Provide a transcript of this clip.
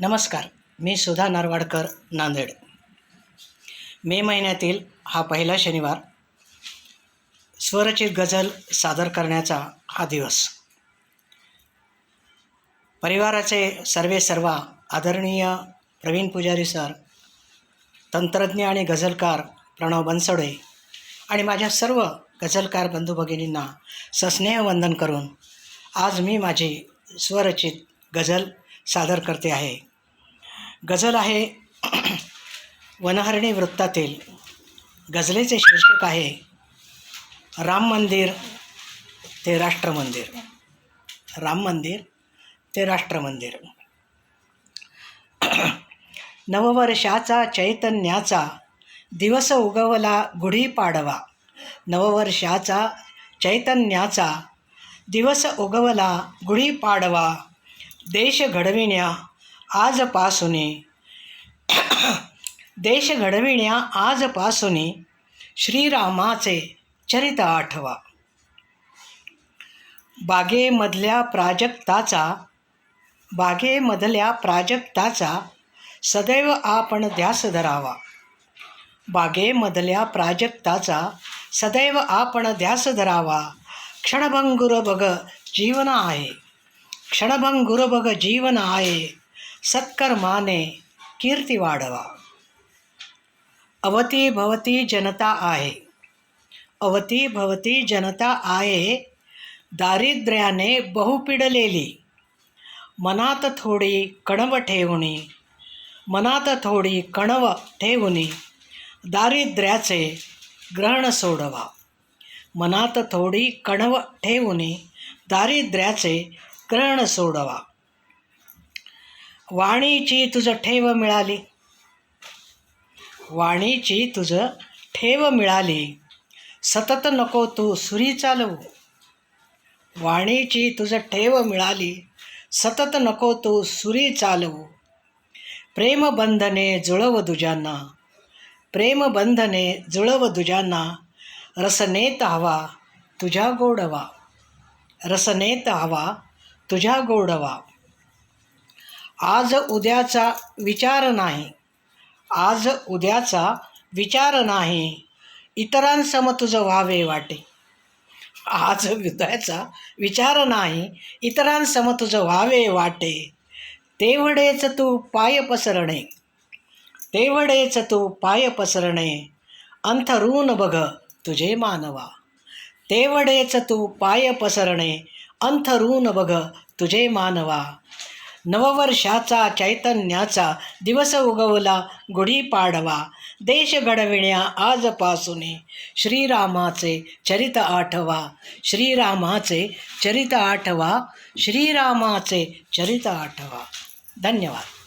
नमस्कार मी सुधा नरवाडकर नांदेड. मे महिन्यातील हा पहिला शनिवार स्वरचित गझल सादर करण्याचा हा दिवस. परिवाराचे सर्वे सर्वा आदरणीय प्रवीण पुजारी सर तंत्रज्ञ आणि गझलकार प्रणव बनसोडे आणि माझ्या सर्व गझलकार बंधू भगिनींना सस्नेह वंदन करून आज मी माझी स्वरचित गझल सादर करते आहे. गझल आहे वनहरणी वृत्तातील. गझलेचे शीर्षक आहे राम मंदिर ते राष्ट्र मंदिर. राम मंदिर ते राष्ट्र मंदिर. नववर्षाचा चैतन्याचा दिवस उगवला गुढीपाडवा नववर्षाचा चैतन्याचा दिवस उगवला गुढीपाडवा देश घडविण्या आजपासून देश घडविण्या आजपासून श्रीरामाचे चरित आठवा. बागेमधल्या प्राजक्ताचा बागेमधल्या प्राजक्ताचा सदैव आपण ध्यास धरावा. बागेमधल्या प्राजक्ताचा सदैव आपण ध्यास धरावा. क्षणभंगुर बघ जीवन आहे. क्षणभंगुर बघ जीवन आहे. सत्कर्माने कीर्ती वाढवा. अवती भवती जनता आहे. अवती भवती जनता आहे दारिद्र्याने बहु पिडलेली मनात थोडी कणव ठेवणी मनात थोडी कणव ठेवणी दारिद्र्याचे ग्रहण सोडवा. मनात थोडी कणव ठेवणी दारिद्र्याचे ग्रहण सोडवा. वाणीची तुझं ठेव मिळाली. वाणीची तुझं ठेव मिळाली. सतत नको तू सुरी चालवू. वाणीची तुझं ठेव मिळाली. सतत नको तू सुरी चालवू. प्रेमबंधने जुळव दुजांना. प्रेमबंधने जुळव दुजांना. रसनेत हवा तुझ्या गोडवा. रसनेत हवा तुझ्या गोडवा. आज उद्याचा विचार नाही. आज उद्याचा विचार नाही. इतरांसम तुझं व्हावे वाटे. आज उद्याचा विचार नाही. इतरांसम तुझं व्हावे वाटे. तेवढेच तू पाय पसरणे. तेवढेच तू पाय पसरणे. अंथरून बघ तुझे मानवा. तेवढेच तू पाय पसरणे. अंथरून बघ तुझे मानवा. नववर्षाचा चैतन्याचा दिवस उगवला गुढीपाडवा देश घडविण्या आजपासून श्रीरामाचे चरित आठवा. श्रीरामाचे चरित आठवा. श्रीरामाचे चरित आठवा. धन्यवाद.